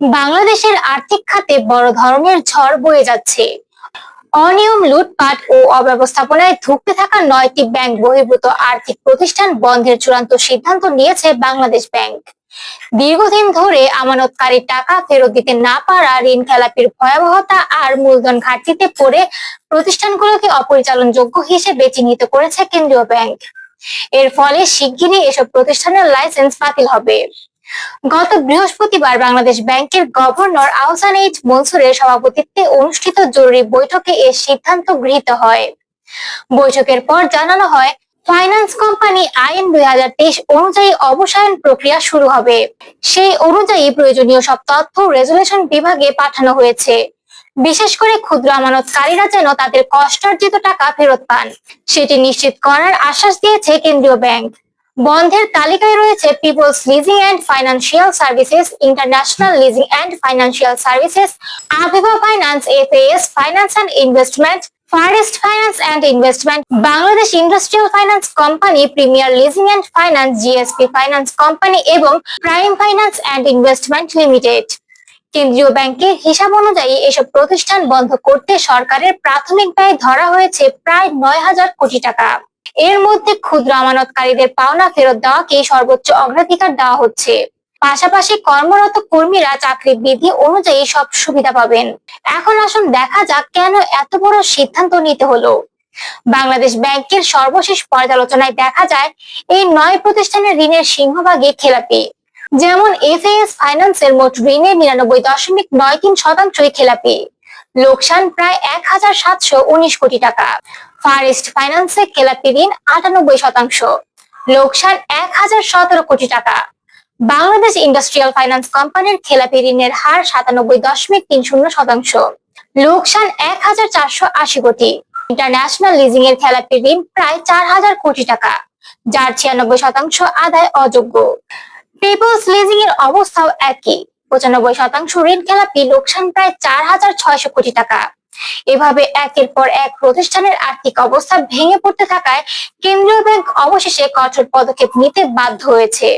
বাংলাদেশের আর্থিক খাতে বড় ধরনের ঝড় বয়ে যাচ্ছে। অনিয়ম, লুটপাট ও অব্যবস্থাপনায় ধুঁকতে থাকা নয়টি ব্যাংক বহির্ভূত আর্থিক প্রতিষ্ঠান বন্ধের চূড়ান্ত সিদ্ধান্ত নিয়েছে বাংলাদেশ ব্যাংক। দীর্ঘদিন ধরে আমানতকারী টাকা ফেরত দিতে না পারা ঋণ খেলাপির ভয়াবহতা আর মূলধন ঘাটতিতে পড়ে প্রতিষ্ঠানগুলোকে অপরিচালনযোগ্য হিসেবে চিহ্নিত করেছে কেন্দ্রীয় ব্যাংক। এর ফলে শিগগিরই এসব প্রতিষ্ঠানের লাইসেন্স বাতিল হবে। গত বৃহস্পতিবার বাংলাদেশ ব্যাংকের গভর্নর আহসান এইচ মনসুরের সভাপতিত্বে অনুষ্ঠিত জরুরি বৈঠকে এ সিদ্ধান্ত গৃহীত হয়। বৈঠকের পর জানানো হয়, ফাইন্যান্স কোম্পানি আইন দুই অনুযায়ী অবসায়ন প্রক্রিয়া শুরু হবে। সেই অনুযায়ী প্রয়োজনীয় সব তথ্য রেজুলেশন বিভাগে পাঠানো হয়েছে। বিশেষ করে ক্ষুদ্র আমানতকারীরা যেন তাদের কষ্টার্জিত টাকা ফেরত পান, সেটি নিশ্চিত করার আশ্বাস দিয়েছে কেন্দ্রীয় ব্যাংক। বন্ধের তালিকায় রয়েছে peoples leasing and financial services international leasing and financial services Aviva finance FAS finance and investment Fareast finance and investment Bangladesh industrial finance company premier leasing and finance GSP finance company এবং prime finance and investment limited কেন্দ্রীয় ব্যাংকের হিসাব অনুযায়ী এসব প্রতিষ্ঠান বন্ধ করতে সরকারের প্রাথমিক ব্যয় ধরা হয়েছে প্রায় নয় হাজার কোটি টাকা। এর মধ্যে ক্ষুদ্র আমানতকারীদের পাওনা ফেরত দেওয়াকে সর্বোচ্চ অগ্রাধিকার দেওয়া হচ্ছে। পাশাপাশি কর্মরত কর্মীরা চাকরি বিধি অনুযায়ী সব সুবিধা পাবেন। এখন আসুন দেখা যাক কেন এত বড় সিদ্ধান্ত নিতে হলো। বাংলাদেশ ব্যাংকের সর্বশেষ পর্যালোচনায় দেখা যায়, এই নয় প্রতিষ্ঠানের ঋণের সিংহভাগে খেলাপি। যেমন এফ এফএএস ফাইন্যান্সের মোট ঋণের নিরানব্বই দশমিক নয় তিন শতাংশই খেলাপি। লোকসান প্রায় এক হাজার সাতশো উনিশ কোটি টাকা। ফারেস্ট ফাইন্যান্সে খেলাপি ঋণ আটানব্বই শতাংশ, লোকসান এক হাজার সতেরো কোটি টাকা। বাংলাদেশ ইন্ডাস্ট্রিয়াল ফাইন্যান্স কোম্পানির খেলাপি ঋণের হার সাতানব্বই দশমিক তিন শূন্য শতাংশ, লোকসান এক হাজার চারশো আশি কোটি। ইন্টারন্যাশনাল লিজিং এর খেলাপি ঋণ প্রায় চার হাজার কোটি টাকা, যার ছিয়ানব্বই শতাংশ আদায় অযোগ্য। পিপলস লিজিং এর অবস্থাও একই, পঁচানব্বই শতাংশ ঋণ খেলাপি লোকসান প্রায় চার হাজার ছয়শো কোটি টাকা। এভাবে একের পর এক প্রতিষ্ঠানের আর্থিক অবস্থা ভেঙে পড়তে থাকায় কেন্দ্রীয় ব্যাংক অবশেষে কঠোর পদক্ষেপ নিতে বাধ্য হয়েছে।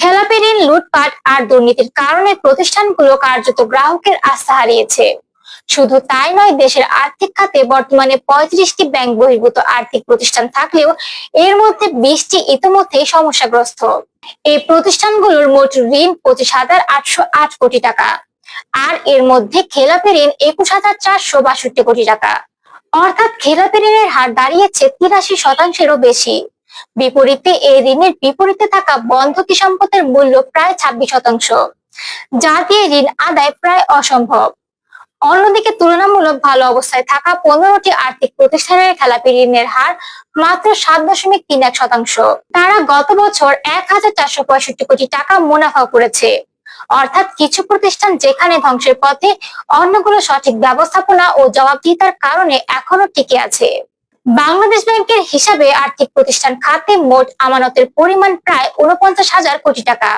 খেলাপি ঋণ, লুটপাট আর দুর্নীতির কারণে প্রতিষ্ঠানগুলো কার্যত গ্রাহকের আস্থা হারিয়েছে। শুধু তাই নয়, দেশের আর্থিক খাতে বর্তমানে পঁয়ত্রিশটি ব্যাংক বহির্ভূত আর্থিক প্রতিষ্ঠান থাকলেও এর মধ্যে বিশটি ইতিমধ্যেই সমস্যাগ্রস্ত। এই প্রতিষ্ঠানগুলোর মোট ঋণ পঁচিশ হাজার আটশো আট কোটি টাকা। আর এর মধ্যে খেলাপি ঋণ একুশ হাজার চারশো বাষট্টি কোটি টাকা। অর্থাৎ খেলাপি ঋণের হার দাঁড়িয়েছে তিরাশি শতাংশেরও বেশি। বিপরীতে এই ঋণের বিপরীতে থাকা বন্ধকি সম্পদের মূল্য প্রায় ছাব্বিশ শতাংশ। যা দিয়ে ঋণ আদায় প্রায় অসম্ভব। অন্যদিকে তুলনামূলক ভালো অবস্থায় থাকা পনেরোটি আর্থিক প্রতিষ্ঠানের খেলাপি ঋণের হার মাত্র সাত দশমিক তিন এক শতাংশ। তারা গত বছর এক হাজার চারশো পঁয়ষট্টি কোটি টাকা মুনাফা করেছে। অর্থাৎ কিছু প্রতিষ্ঠান যেখানে ধ্বংসের পথে অন্যগুলো সঠিক ব্যবস্থাপনা ও জবাবদিহিতার কারণে এখনও টিকে আছে। বাংলাদেশ ব্যাংকের হিসাবে আর্থিক প্রতিষ্ঠান খাতে মোট আমানতের পরিমাণ প্রায় উনপঞ্চাশ হাজার কোটি টাকা।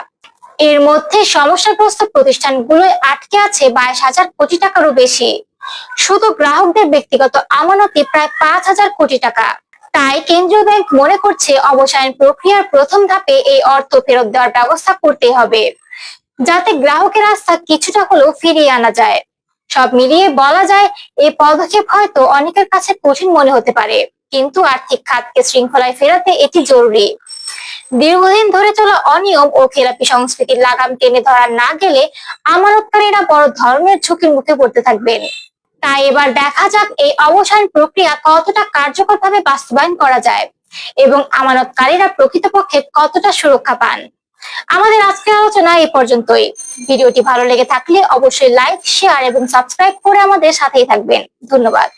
এর মধ্যে সমস্যাগ্রস্ত প্রতিষ্ঠানগুলো আটকে আছে বাইশ হাজার কোটি টাকারও বেশি। শুধু গ্রাহকদের ব্যক্তিগত আমানতি প্রায় পাঁচ হাজার কোটি টাকা। তাই কেন্দ্রীয় ব্যাংক মনে করছে অবসায়ন প্রক্রিয়ার প্রথম ধাপে এই অর্থ ফেরত দেওয়ার ব্যবস্থা করতে হবে। যাতে গ্রাহকের আস্থা কিছুটা হলেও ফিরিয়ে আনা যায়। সব মিলিয়ে বলা যায়, এই পদক্ষেপ হয়তো অনেকের কাছে কঠিন মনে হতে পারে, কিন্তু আর্থিক খাতকে শৃঙ্খলায় ফেরাতে এটি জরুরি। দীর্ঘদিন ধরে চলা অনিয়ম ও খেলাপি সংস্কৃতির লাগাম টেনে ধরা না গেলে আমানতকারীরা বড় ধরনের ঝুঁকির মুখে পড়তে থাকবেন। তাই এবার দেখা যাক এই অবসান প্রক্রিয়া কতটা কার্যকরভাবে বাস্তবায়ন করা যায় এবং আমানতকারীরা প্রকৃতপক্ষে কতটা সুরক্ষা পান। আমাদের আজকে আলোচনা এই পর্যন্তই। ভিডিওটি ভালো লেগে থাকলে অবশ্যই লাইক শেয়ার এবং সাবস্ক্রাইব করে আমাদের সাথেই থাকবেন। ধন্যবাদ।